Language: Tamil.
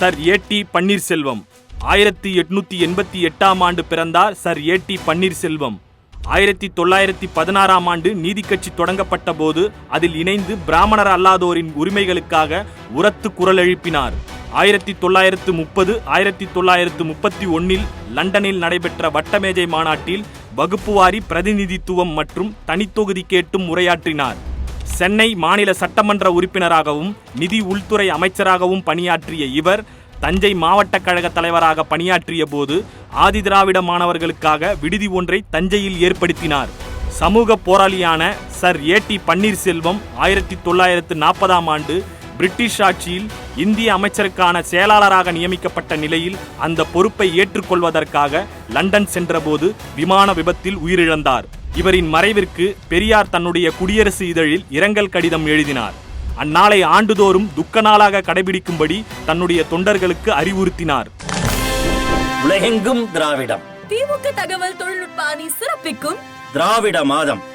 சர் ஏடி பன்னீர்செல்வம். ஆயிரத்தி எட்நூத்தி எண்பத்தி எட்டாம் ஆண்டு பிறந்தார் சர் ஏடி பன்னீர்செல்வம். ஆயிரத்தி தொள்ளாயிரத்தி பதினாறாம் ஆண்டு நீதி கட்சி தொடங்கப்பட்ட போது அதில் இணைந்து பிராமணர் அல்லாதோரின் உரிமைகளுக்காக உரத்து குரல் எழுப்பினார். ஆயிரத்தி தொள்ளாயிரத்து முப்பது ஆயிரத்தி தொள்ளாயிரத்து முப்பத்தி ஒன்னில் லண்டனில் நடைபெற்ற வட்டமேஜை மாநாட்டில் வகுப்புவாரி பிரதிநிதித்துவம் மற்றும் தனித்தொகுதி கேட்டும் உரையாற்றினார். சென்னை மாநில சட்டமன்ற உறுப்பினராகவும் நிதி உள்துறை அமைச்சராகவும் பணியாற்றிய இவர் தஞ்சை மாவட்ட கழக தலைவராக பணியாற்றிய போது ஆதிதிராவிட மாணவர்களுக்காக விடுதி ஒன்றை தஞ்சையில் ஏற்படுத்தினார். சமூக போராளியான சர் ஏடி பன்னீர்செல்வம் ஆயிரத்தி தொள்ளாயிரத்து நாற்பதாம் ஆண்டு பிரிட்டிஷ் ஆட்சியில் இந்திய அமைச்சருக்கான செயலாளராக நியமிக்கப்பட்ட நிலையில் அந்த பொறுப்பை ஏற்றுக்கொள்வதற்காக லண்டன் சென்றபோது விமான விபத்தில் உயிரிழந்தார். இவரின் மறைவிற்கு பெரியார் தன்னுடைய குடியரசு இதழில் இரங்கல் கடிதம் எழுதினார். அந்நாளை ஆண்டுதோறும் துக்க நாளாக கடைபிடிக்கும்படி தன்னுடைய தொண்டர்களுக்கு அறிவுறுத்தினார். உலகெங்கும் திராவிடம். திமுக தகவல் தொழில்நுட்ப அணி சிறப்பிக்கும். திராவிட மாதம்.